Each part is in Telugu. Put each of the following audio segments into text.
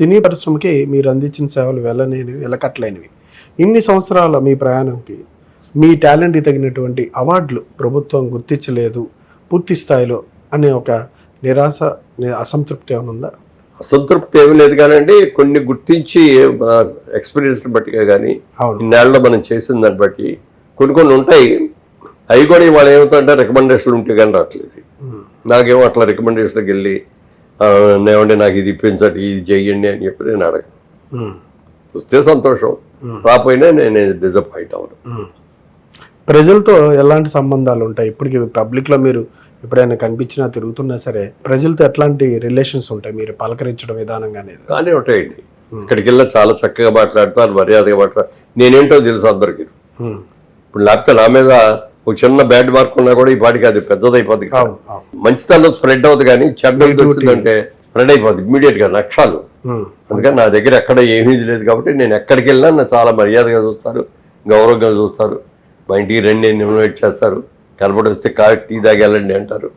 సినీ పరిశ్రమకి మీరు అందించిన సేవలు వెళ్ళలేనివి వెళ్ళకట్లేనివి ఇన్ని సంవత్సరాల మీ ప్రయాణంకి మీ టాలెంట్కి తగినటువంటి అవార్డులు ప్రభుత్వం గుర్తించలేదు పూర్తి స్థాయిలో అనే ఒక నిరాశ అసంతృప్తి ఏమైనా ఉందా? అసంతృప్తి ఏమీ లేదు కానండి. కొన్ని గుర్తించి ఎక్స్పీరియన్స్ బట్టిగా కానీ ఇన్నేళ్ళలో మనం చేసిన దాన్ని బట్టి కొన్ని కొన్ని ఉంటాయి. అవి కూడా ఇవాళ ఏమవుతాయంటే రికమెండేషన్లు ఉంటే కానీ రావట్లేదు. నాకేమో అట్లా రికమెండేషన్కి వెళ్ళి ఆ, నేమంటే నాకు ఇది ఇప్పించండి ఇది చెయ్యండి అని చెప్పి నేను అడగను. వస్తే సంతోషం. రాపోయినా నేను డిసప్పాయింట్ అవ్వను. ప్రజలతో ఎలాంటి సంబంధాలు ఉంటాయి? ఇప్పటికి పబ్లిక్లో మీరు ఎప్పుడైనా కనిపించినా తిరుగుతున్నా సరే ప్రజలతో ఎట్లాంటి రిలేషన్స్ ఉంటాయి? మీరు పలకరించడం విధానం కానీ కానీ ఉంటాయండి. ఇక్కడికి వెళ్ళా చాలా చక్కగా మాట్లాడతారు మర్యాదగా మాట్లాడతారు నేనేంటో తెలుసు అందరికీ. ఇప్పుడు లేకపోతే నా మీద ఒక చిన్న బ్యాడ్ మార్క్ ఉన్నా కూడా ఈ పాటికి అది పెద్దదైపోద్ది మంచితనం స్ప్రెడ్ అవుతుంది కానీ చెడ్డ వచ్చిందంటే స్ప్రెడ్ అయిపోద్ది ఇమ్మీడియట్గా లక్షాలు. ఉమ్. అందుకని నా దగ్గర ఎక్కడ ఏమీ లేదు కాబట్టి నేను ఎక్కడికి వెళ్ళినా నన్ను చాలా మర్యాదగా చూస్తారు గౌరవంగా చూస్తారు. మా ఇంటికి రండి ఇన్వైట్ చేస్తారు. కనపడి వస్తే కా టీ తాగి వెళ్ళండి అంటారు.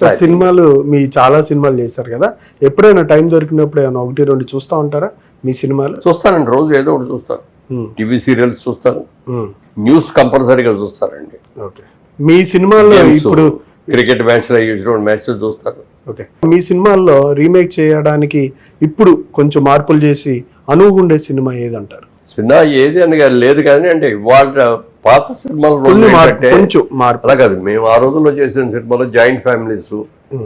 సార్ సినిమాలు మీ చాలా సినిమాలు చేశారు కదా. ఎప్పుడైనా టైం దొరికినప్పుడు ఏమైనా ఒకటి రెండు చూస్తూ ఉంటారా మీ సినిమాలు? చూస్తానండి రోజు ఏదో ఒకటి చూస్తాను. టీవీ సీరియల్స్ చూస్తాను ఉమ్. న్యూస్ కంపల్సరీగా చూస్తానండి ఓకే మీ సినిమాల్లో ఇప్పుడు క్రికెట్ మ్యాచ్లు అయ్యి మ్యాచ్లు చూస్తారు. ఓకే మీ సినిమాల్లో రీమేక్ చేయడానికి ఇప్పుడు కొంచెం మార్పులు చేసి అనువుగుండే సినిమా ఏదంటారు? సినిమా ఏది అని లేదు కానీ అంటే ఇవాళ పాత సినిమాల అలా కాదు మేము ఆ రోజుల్లో చేసిన సినిమాలో జాయింట్ ఫ్యామిలీస్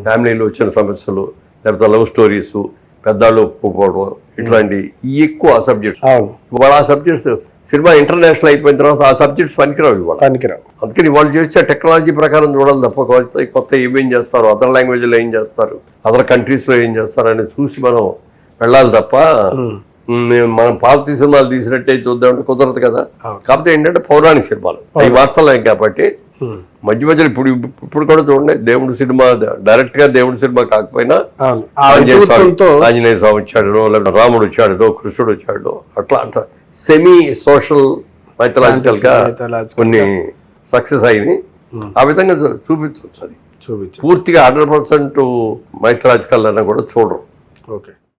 ఫ్యామిలీలో వచ్చిన సమస్యలు లేకపోతే లవ్ స్టోరీస్ పెద్దాళ్ళు ఒప్పుకోవడం ఇట్లాంటి ఈ ఎక్కువ సబ్జెక్ట్స్ ఇవాళ ఆ సబ్జెక్ట్స్ సినిమా ఇంటర్నేషనల్ అయిపోయిన తర్వాత ఆ సబ్జెక్ట్స్ పనికిరావు ఇవాళ. పనికిరావు. అందుకని వాళ్ళు చేసే టెక్నాలజీ ప్రకారం చూడాలి తప్ప కొత్త కొత్త ఏమేం చేస్తారు అదర్ లాంగ్వేజ్లో ఏం చేస్తారు అదర్ కంట్రీస్లో ఏం చేస్తారు అని చూసి మనం వెళ్ళాలి తప్ప మనం పాత సినిమాలు తీసినట్టే చూద్దామంటే కుదరదు కదా. కాకపోతే ఏంటంటే పౌరాణిక సినిమాలు. అవి మార్చలేం కాబట్టి. మధ్య మధ్యలో ఇప్పుడు ఇప్పుడు కూడా చూడండి దేవుడు సినిమా డైరెక్ట్గా దేవుడి సినిమా కాకపోయినా ఆంజనేయ స్వామి ఆంజనేయ స్వామి వచ్చాడు లేకపోతే రాముడు వచ్చాడు కృష్ణుడు వచ్చాడు అట్లా అట్లా సెమీ సోషల్ మైథలాజికల్గా కొన్ని సక్సెస్ అయినాయి ఆ విధంగా చూపించవచ్చు అది. చూపించు. పూర్తిగా హండ్రెడ్ పర్సెంట్ మైథలాజికల్ అన్న కూడా చూడరు. ఓకే.